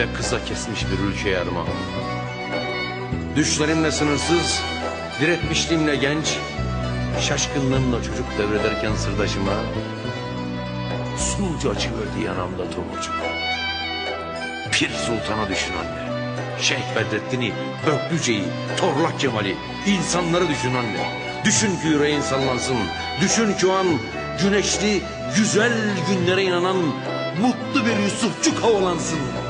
ve kıza kesmiş bir ülkeye armağan. Düşlerimle sınırsız, diretmişliğimle genç, şaşkınlığımla çocuk devrederken sırdaşıma, sulca açıverdi yanamda tomurcuk. Pir Sultan'a düşün anne. Şeyh Bedrettin'i, Böklüce'yi, Torlak Kemal'i, insanları düşün anne. Düşün ki yüreğin sallansın. Düşün ki o an güneşli, güzel günlere inanan mutlu bir Yusufçuk havalansın.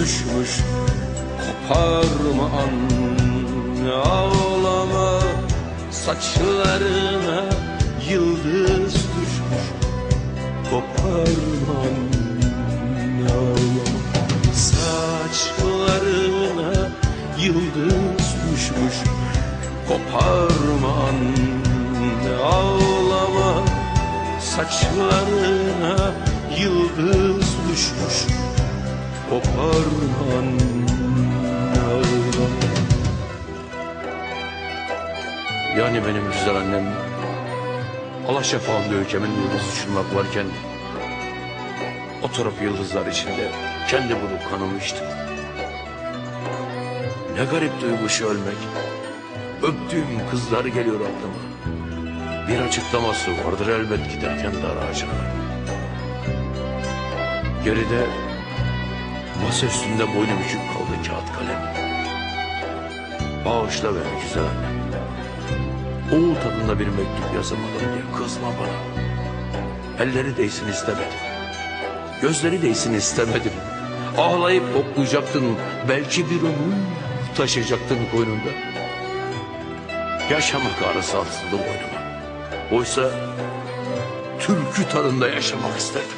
düşmüş. Koparma anne ağlama. Saçlarına yıldız düşmüş. Koparma ağlama. Saçlarına yıldız düşmüş. Koparma anne ağlama. Saçlarına yıldız düşmüş Koparma anne ağlama Yani benim güzel annem Allah şefağında ülkemin yıldız uçurmak varken Oturup yıldızlar içinde kendi bulup kanımı içtim. Ne garip duygu şu ölmek. Öptüğüm kızlar geliyor aklıma. Bir açıklaması vardır elbet giderken dar ağacına. Geride masa üstünde boynu bükük kaldı kağıt kalem. Bağışla beni güzel annem. Oğul tadında bir mektup yazamadım diye kızma bana. Elleri değsin istemedim. Gözleri değsin istemedim. Ağlayıp toplayacaktın. Belki bir ömür taşıyacaktın koynunda. Yaşamak arası asıldı boynuma. Oysa türkü tadında yaşamak isterdim.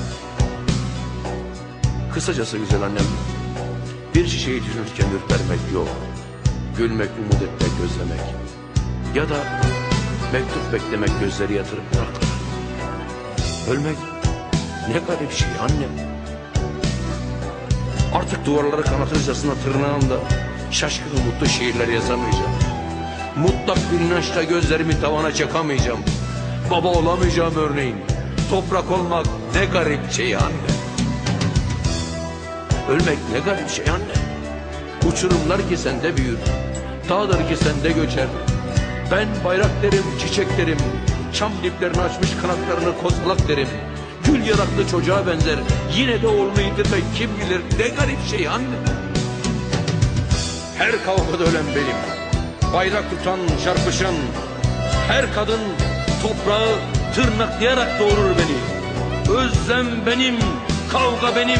Kısacası güzel annem, bir şişeyi düşünürken ürpermek yok. Gülmek, umut etmek, gözlemek. Ya da mektup beklemek gözleri yatırıp bırakmak. Ölmek ne garip şey anne. Artık duvarları kanatırcasına tırnağımda şaşkın mutlu şiirler yazamayacağım. Mutlak bir gözlerimi tavana çakamayacağım. Baba olamayacağım örneğin. Toprak olmak ne garip şey anne. Ölmek ne garip şey anne. Uçurumlar ki sende büyür. Dağlar ki sende göçer. Ben bayrak derim, çiçek derim. Çam diplerini açmış kanatlarını kozalak derim. Gül yanaklı çocuğa benzer. Yine de oğlunu yitirmek kim bilir ne garip şey anne. Her kavgada ölen benim. Bayrak tutan, çarpışan. Her kadın toprağı tırnaklayarak doğurur beni. Özlem benim, kavga benim,